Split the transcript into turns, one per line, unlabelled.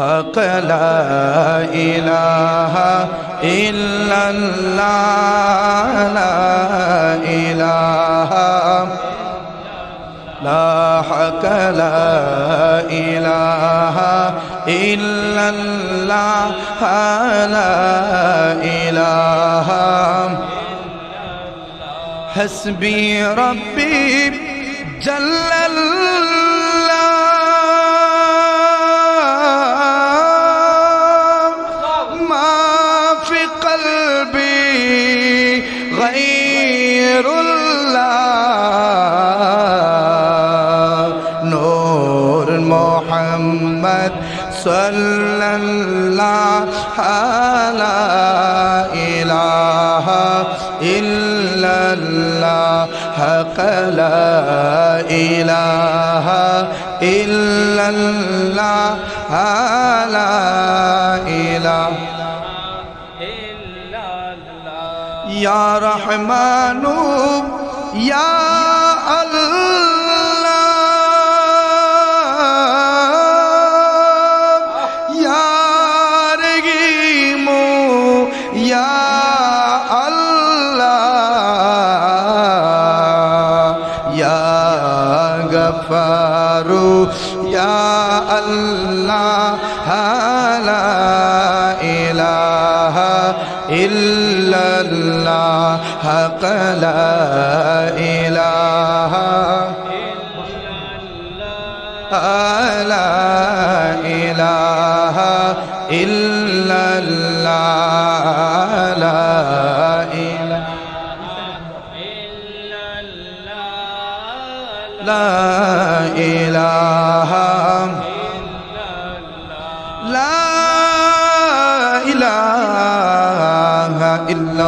حق لا إله إلا الله لا إله. لا حق لا إله إلا الله لا إله. حسبي ربي جل الله. غير الله. نور محمد صلى الله على إله إلا الله حق لا إله إلا الله لا إله یا رحمان یا اللہ یا رحیم یا اللہ یا گفارو یا اللہ لا الہ الا إلا الله حق لا إله. لا إله إلا الله لا إله. لا إله